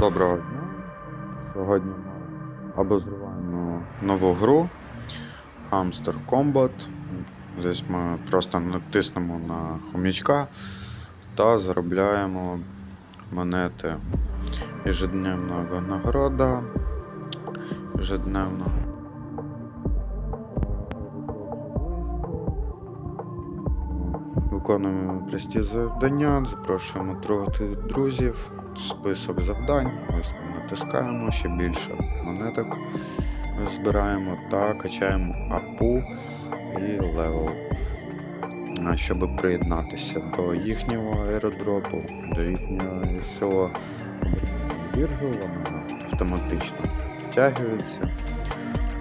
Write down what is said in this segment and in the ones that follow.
Доброго дня. Сьогодні ми обозріваємо нову гру Hamster Combat. Здесь ми просто натиснемо на хомячка та заробляємо монети. Ежедневна винагорода. Ежедневно. Виконуємо прості завдання, запрошуємо трогати друзів, список завдань. Ось ми натискаємо ще більше монеток збираємо та качаємо апу і левел. Щоб приєднатися до їхнього аеродропу, до їхнього СО біржу, вона автоматично підтягується.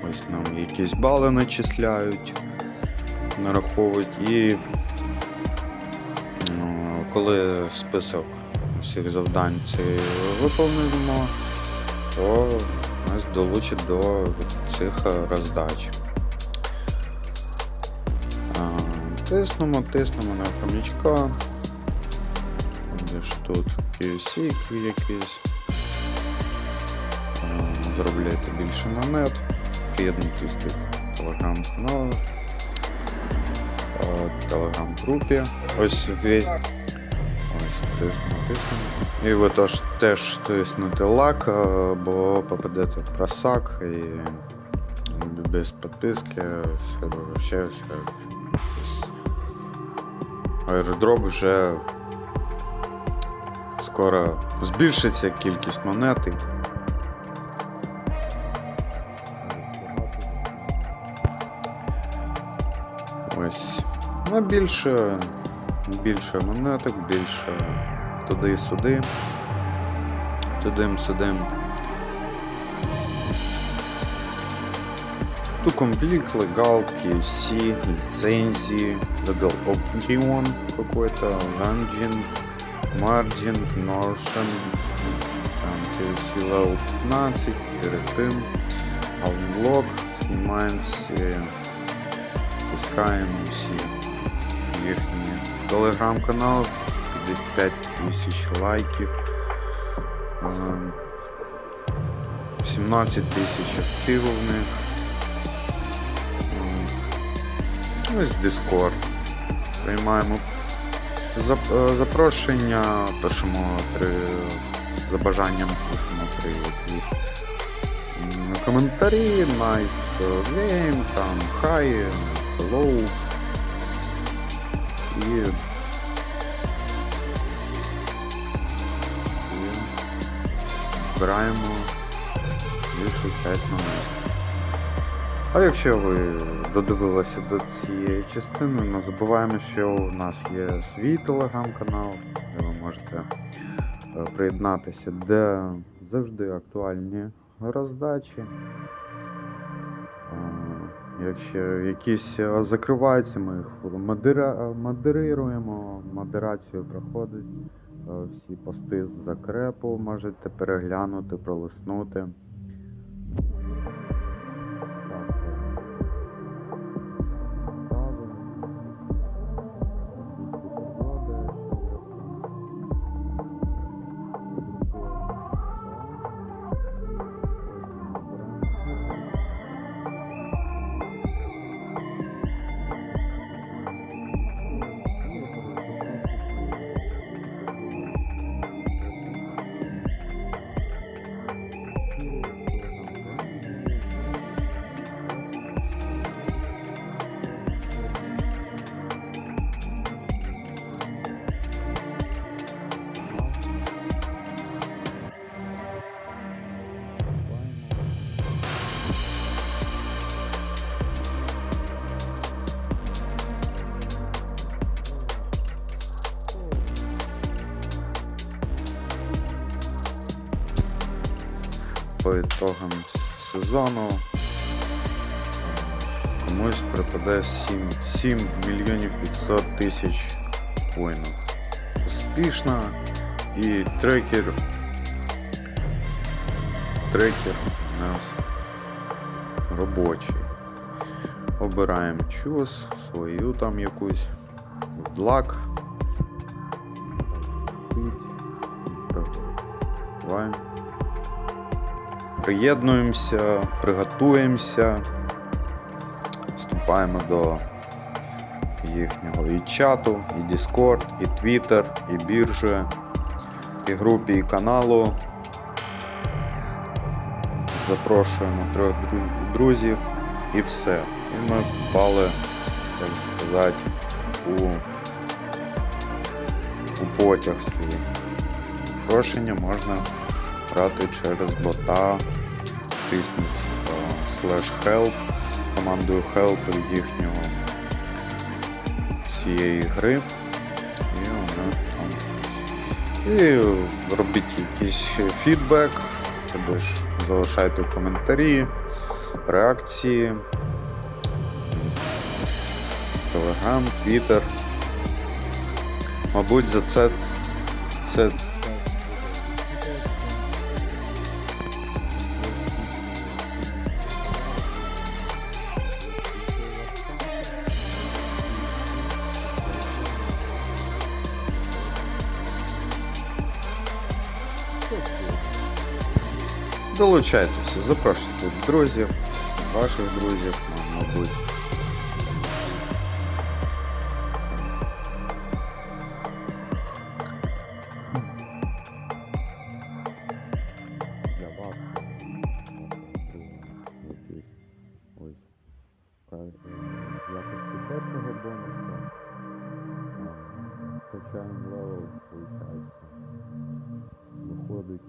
Ось нам якісь бали начисляють, нараховують і Ну, коли список всіх завдань цей виповнимо, то нас долучить до цих роздач. Тиснемо, тиснемо на хомячка. Де ж тут QC якийсь. Заробляйте більше монет, приєднуйтесь до телеграм-каналу телеграм-групі. Ось тисну, тисну. І ви теж, теж тиснете лак, е, бо попадете в просак і без підписки все, ще все. Аеродроп вже скоро збільшиться кількість монет. Ось. Ну, більше, більше монеток, більше туди-сюди. Тудим-сюдим. To complete legal QC, лицензии, legal option какой-то, Langin, Margin, Notion, там QC level 15, перед тим, Unlock, снимаем все Тискаємо всі їхні телеграм-канал, 5 тисяч лайків, ем, 17 тисяч активів в них. Ось Discord. Приймаємо е, запрошення, пишемо три за бажанням пишемо м, коментарі, nice game, там хай, hello. І... збираємо 5 монет. А якщо ви додивилися до цієї частини, не забуваємо, що у нас є свій телеграм-канал, де ви можете е, приєднатися, де завжди актуальні роздачі. Якщо якісь е, закриваються, ми їх модерируємо, модерацію проходить. Е, Всі пости з закрепу можете переглянути, пролиснути. По ітогам сезону комусь припаде 7, 7 мільйонів 500 тисяч коїнів. Успішно і трекер. Трекер у нас робочий. Обираємо чус, свою там якусь лак. Буваємо. Приєднуємося, приготуємося, вступаємо до їхнього і чату, і Discord, і Twitter, і біржі, і групі, і каналу. Запрошуємо трьох друзів і все. І ми попали, так сказати, у, у потяг свій. Запрошення можна брати через бота, тиснуть slash help, командою help їхнього цієї гри. І вони там. І робіть якийсь фідбек, тобто ж залишайте коментарі, реакції. Телеграм, Твіттер. Мабуть, за це це Долучайтеся, запрошуйте друзів, ваших друзів, м- мабуть. Для вас якийсь ось в якості першого бонуса. Качаємо левел, виходить.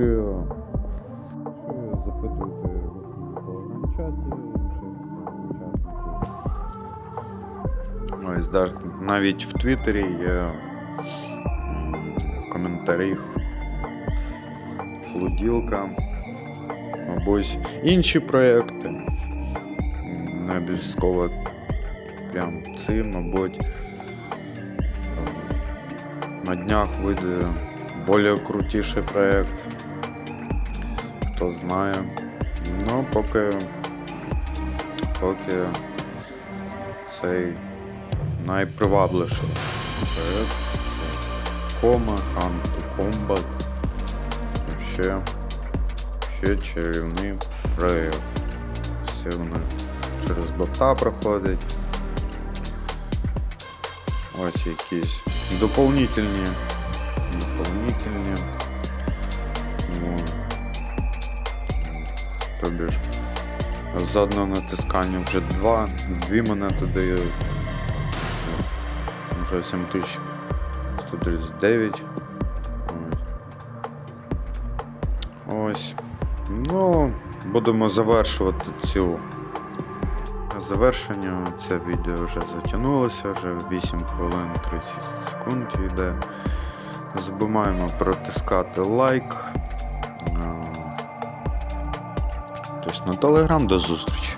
Чи, чи запитуйте в інших учасників. Ось навіть в Твіттері є в коментарях флуділка. Мабуть, інші проекти. Не обов'язково прям цим, мабуть. е, На днях вийде більш крутіший проект. Хто знає. Ну, поки. Поки цей найпривабливіший проект. Це Кома, to Combat. Ще ще чарівний проєкт. Все вони через бота проходять. Ось якісь дополнительні. Дополнительні. Ну, тобі ж за одне натискання вже два, дві монети дають. Вже 7139. Ось. Ось. Ну, будемо завершувати цю. Завершення це відео вже затягнулося, вже 8 хвилин 30 секунд йде. Забуваємо протискати лайк. Тобто на телеграм до зустрічі.